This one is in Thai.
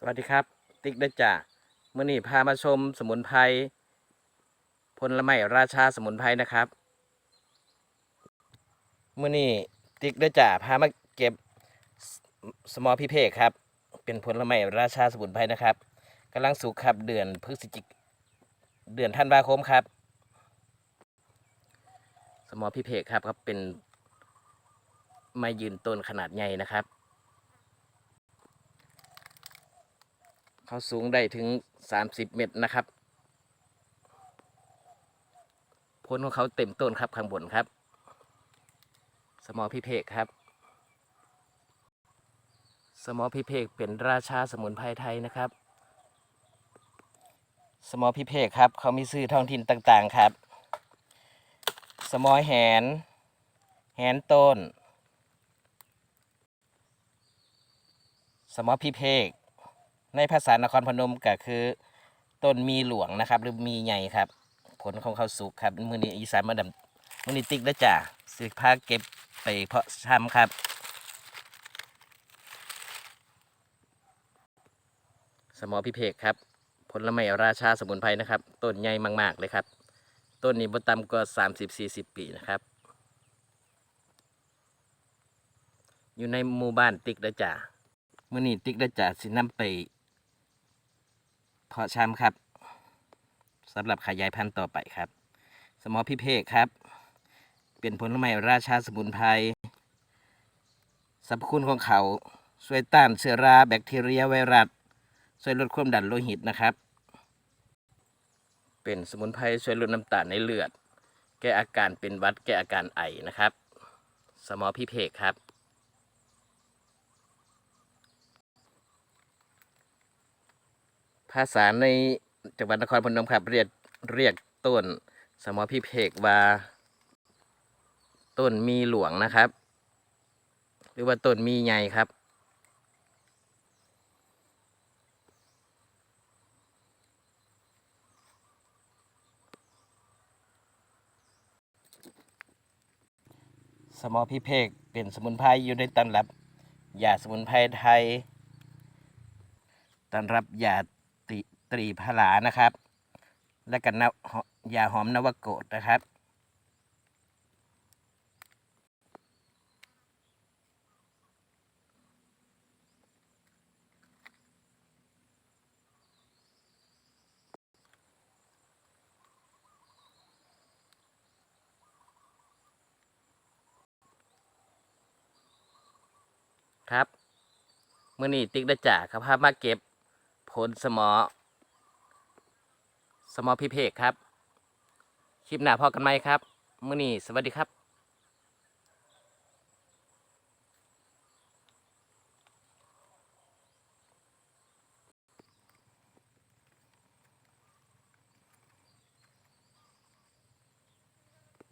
สวัสดีครับ ติ๊กเด้จ้าเมื่อนี้พามาชมสมุนไพรผลไม้ราชาสมุนไพรนะครับเมื่อนี้ติ๊กเด้จ้าพามาเก็บสมอพิเพกครับ เป็นผลไม้ราชาสมุนไพรนะครับกำลังสุกครับเดือนพฤศจิกเดือนธันวาคมครับ สมอพิเพกครับครับเป็นไม้ยืนต้นขนาดใหญ่นะครับ เขาสูงได้ถึง 30 เมตรนะครับพ้นของเขาเต็มต้นครับข้างบนครับ สมอพิเพกครับ สมอพิเพกเป็นราชาสมุนไพรไทยนะครับ สมอพิเพกครับ เขามีชื่อท้องถิ่นต่างๆครับ สมอแหน แหนต้น สมอพิเพก ในภาษานครพนมก็คือ ต้นมีหลวงนะครับ หรือมีใหญ่ครับ ผลของเขาสุกครับมือนี้อีสานมาดำมือนี้ติ๊กแล้วจ้ะสิพาเก็บไปเพาะชำครับ สมอพิเพกครับ ผลไม้ราชาสมุนไพรนะครับ ต้นใหญ่มาก ๆ เลยครับ ต้นนี้บต่ำกว่า30-40 ปีนะครับอยู่ในหมู่บ้านติ๊กแล้วจ้ะมื่อนี้ติ๊กแล้วจ้ะสินำไป เพาะชำครับสำหรับขยายพันธุ์ต่อไปครับ สมอพิเพกครับ เป็นผลไม้ราชาสมุนไพรสรรพคุณของเขาช่วยต้านเชื้อราแบคทีเรียไวรัสช่วยลดความดันโลหิตนะครับ เป็นสมุนไพรช่วยลดน้ำตาลในเลือด แก้อาการเป็นวัดแก้อาการไอนะครับ สมอพิเพกครับ ภาษาในจังหวัดนครพนมครับเรียกเรียกต้นสมอพิเพกว่า ต้นมีหลวงนะครับ หรือว่าต้นมีใหญ่ครับ สมอพิเพกเป็นสมุนไพรอยู่ในตำรับยาสมุนไพรไทยต้อนรับยา ติตรีพลานะครับ และกันนวยาหอมนวโกดนะครับครับ เมื่อนี้ติ๊กได้จ่าครับพามาเก็บ ผลสมอ สมอพิเพกครับ คลิปหน้าพอกันไหมครับ มื่อนี้สวัสดีครับ